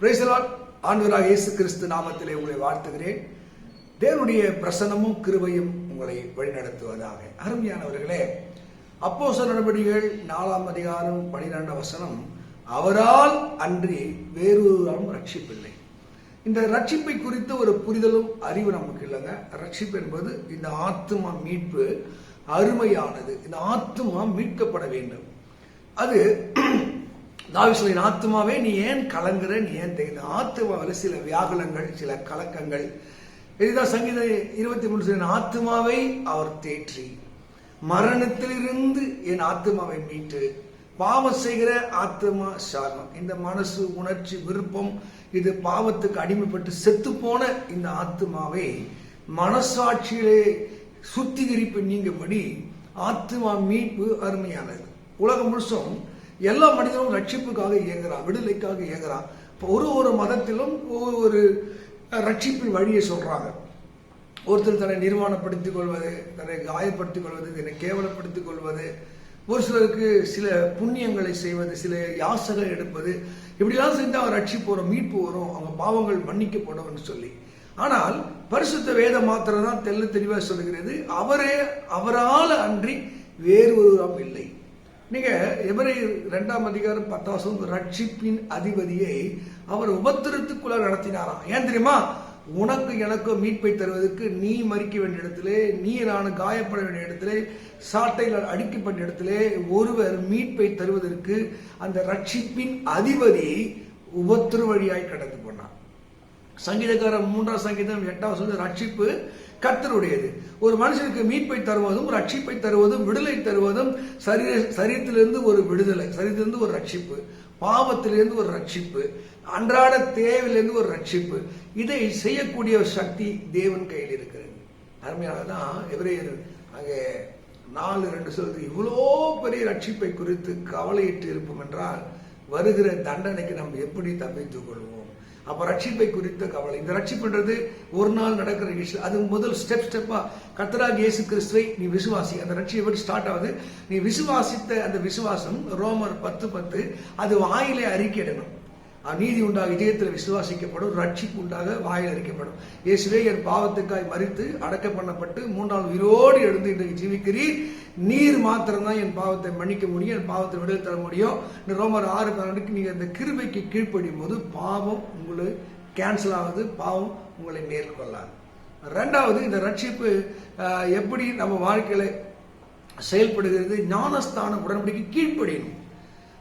பிரேசலால் ஆண்டவராக இயேசு கிறிஸ்து நாமத்திலே உங்களை வாழ்த்துகிறேன். தேவனுடைய பிரசன்னமும் கிருபையும் உங்களை வழிநடத்துவதாக. அருமையானவர்களே அப்போச நடவடிக்கைகள் நாலாம் அதிகாரம் பனிரெண்டாம் வசனம் அவரால் அன்றி வேறொருவராலும் ரட்சிப்பில்லை இந்த ரட்சிப்பை குறித்து ஒரு புரிதலும் அறிவு நமக்கு இல்லைங்க. ரட்சிப்பு என்பது இந்த ஆத்துமா மீட்பு அருமையானது. இந்த ஆத்துமா மீட்கப்பட வேண்டும். அது தாவிசலின் ஆத்மாவே நீ ஏன் கலங்குற? நீ ஏன் தெரியுது ஆத்மாவில் சில வியாகுலங்கள் சில கலக்கங்கள். இதுதான் சங்கீத இருபத்தி மூணு சொல்லின ஆத்மாவை அவர் தேற்றி மரணத்திலிருந்து என் ஆத்மாவை மீட்டு பாவம் செய்கிற ஆத்மா சாகம் இந்த மனசு உணர்ச்சி விருப்பம் இது பாவத்துக்கு அடிமைப்பட்டு செத்து போன இந்த ஆத்மாவை மனசாட்சியிலே சுத்திகரிப்பு நீங்கபடி ஆத்மா மீட்பு அருமையானது. உலகம் முழுசும் எல்லா மனிதனும் ரட்சிப்புக்காக இயங்குறான் விடுதலைக்காக இயங்குறான். இப்போ ஒரு ஒரு மதத்திலும் ஒரு ரட்சிப்பின் வழியை சொல்றாங்க. ஒருத்தர் தன்னை நிர்வாணப்படுத்திக் கொள்வது தன்னை காயப்படுத்திக் கொள்வது தன்னை கேவலப்படுத்திக் கொள்வது ஒரு சிலருக்கு சில புண்ணியங்களை செய்வது சில யாசகம் எடுப்பது. இப்படிலாம் செஞ்சு அவன் ரட்சிப்பு வரும் மீட்பு வரும் அவங்க பாவங்கள் மன்னிக்கப்படும்னு சொல்லி. ஆனால் பரிசுத்த வேத மாத்திரம் தான் தெல்ல தெளிவாக சொல்லுகிறது. அவரே அவரால் அன்றி வேறு ஒருவராம் இல்லை. நீங்க எவரை இரண்டாம் அதிகாரம் பத்தாவசம் ரட்சிப்பின் அதிபதியை அவர் உபத்திரத்துக்குள்ள நடத்தினாராம். ஏன் தெரியுமா? உனக்கு எனக்கு மீட்பை தருவதற்கு நீ மறிக்க வேண்டிய இடத்திலே நீ நான் காயப்பட வேண்டிய இடத்திலே சாட்டையில் அடிக்கப்பட்ட இடத்திலே ஒருவர் மீட்பை தருவதற்கு அந்த ரட்சிப்பின் அதிபதி உபத்திரு வழியாய் கடந்து போனார் சங்கீதக்கார மூன்றாம் சங்கீதம் எட்டாவது சொல்லி ரட்சிப்பு கர்த்தருடையது. ஒரு மனுஷனுக்கு மீட்பை தருவதும் ரட்சிப்பை தருவதும் விடுதலை தருவதும் சரீர சரீரத்திலிருந்து ஒரு விடுதலை சரீரத்திலிருந்து ஒரு ரட்சிப்பு பாவத்திலிருந்து ஒரு ரட்சிப்பு அன்றாட தேவையிலிருந்து ஒரு ரட்சிப்பு. இதை செய்யக்கூடிய ஒரு சக்தி தேவன் கையில் இருக்கிறது. அருமையாக தான் எவரையர் அங்கே நாலு ரெண்டு சொல்றது இவ்வளோ பெரிய ரட்சிப்பை குறித்து கவலையிட்டு இருப்போம் என்றால் வருகிற தண்டனைக்கு நம்ம எப்படி தப்பித்துக் கொள்வோம்? அப்ப ரட்சிப்பை குறித்த கவலை. இந்த ரட்சிப்புன்றது ஒரு நாள் நடக்கிற விஷயம் அது முதல் ஸ்டெப் ஸ்டெப்பா கத்தராக இயேசு கிறிஸ்துவை நீ விசுவாசி. அந்த ரட்சியை எப்படி ஸ்டார்ட் ஆகுது? நீ விசுவாசித்த அந்த விசுவாசம் ரோமர் பத்து பத்து அது வாயிலே அறிக்கையிடணும் நீதி உண்டாக இதயத்தில் விசுவாசிக்கப்படும் ரட்சிப்பு உண்டாக வாயில் அறிக்கப்படும் இயேசுவே என் பாவத்துக்காய் மறித்து அடக்க பண்ணப்பட்டு மூன்றாவது உயிரோடு எழுந்து இன்றைக்கு ஜீவிக்கிறீர். நீர் மாத்திரம்தான் என் பாவத்தை மன்னிக்க முடியும் என் பாவத்தை விடுதலை தர முடியும். இந்த ரோமர் ஆறு பன்னெண்டுக்கு நீங்கள் இந்த கிருபைக்கு கீழ்ப்படியும் போது பாவம் உங்களை கேன்சல் ஆகுது பாவம் உங்களை மேற்கொள்ளாது. ரெண்டாவது இந்த ரட்சிப்பு எப்படி நம்ம வாழ்க்கையில் செயல்படுகிறது ஞானஸ்தான உடன்படிக்கை கீழ்ப்படியணும்.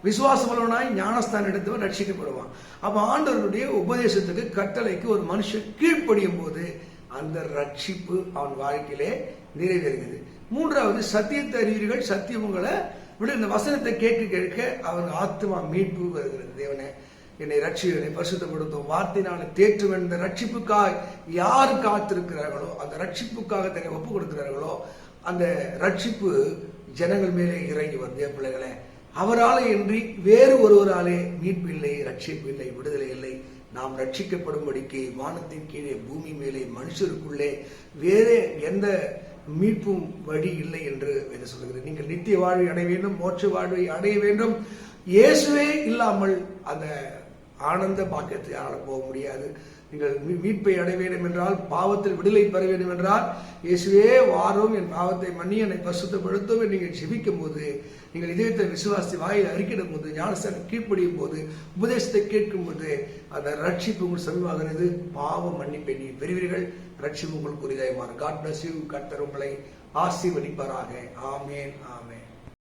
விசுவாசம் ஞானஸ்தான் ஞானஸ்தானம் எடுத்தவன் ரட்சிக்கப்படுவான். அப்போ ஆண்டவருடைய உபதேசத்துக்கு கட்டளைக்கு ஒரு மனுஷன் கீழ்ப்படியும் போது அந்த ரட்சிப்பு அவன் வாழ்க்கையிலே நிறைவேறுகிறது. மூன்றாவது சத்தியத்தை அறிவீர்கள் சத்தியம் உங்களை விட இந்த வசனத்தை கேட்க கேட்க அவன் ஆத்மா மீட்பு வருகிறது. தேவனே என்னை ரட்சி என்னை பரிசுத்தப்படுத்தும். வார்த்தையினால தேற்றும் இந்த ரட்சிப்புக்காக யார் காத்திருக்கிறார்களோ அந்த ரட்சிப்புக்காக தன்னை ஒப்பு கொடுக்கிறார்களோ அந்த ரட்சிப்பு ஜனங்கள் மேலே இறங்கி வருது. பிள்ளைகளை அவராலே இன்றி வேறு ஒருவராலே மீட்பு இல்லை ரட்சிப்பு இல்லை விடுதலை இல்லை. நாம் ரட்சிக்கப்படும்படிக்கு வானத்தின் கீழே பூமி மேலே மனுஷருக்குள்ளே வேறே எந்த மீட்பும் வழி இல்லை என்று என்று சொல்கிறது நீங்கள் நித்திய வாழ்வை அடைய வேண்டும் மோட்ச வாழ்வை அடைய வேண்டும். இயேசுவே இல்லாமல் அந்த ஆனந்த பாக்கியத்தை யாரால் போக முடியாது. நீங்கள் மீட்பை அடைய வேண்டும் என்றால் பாவத்தில் விடுதலை பெற வேண்டும் என்றால் இயேசுவே வாரும் என் பாவத்தை மன்னி என்னை பசுத்தப்படுத்தும் நீங்கள் ஜெபிக்கும் போது நீங்கள் இதயத்தை விசுவாசி வாயில் அறிக்கிடும் போது ஞானஸ்தான கீழ்ப்படியும் போது உபதேசத்தை கேட்கும் போது அந்த ரட்சிப்பு உங்கள் சமீபமாகிறது பாவம் மன்னிப்பை நீ பெறுவீர்கள். ரட்சிப்பு உங்களுக்கு உரிதாயமாறு காட் பிளஸ் யூ கர்த்தர் உங்களை ஆசீர்வதிப்பாராக. ஆமேன் ஆமேன்.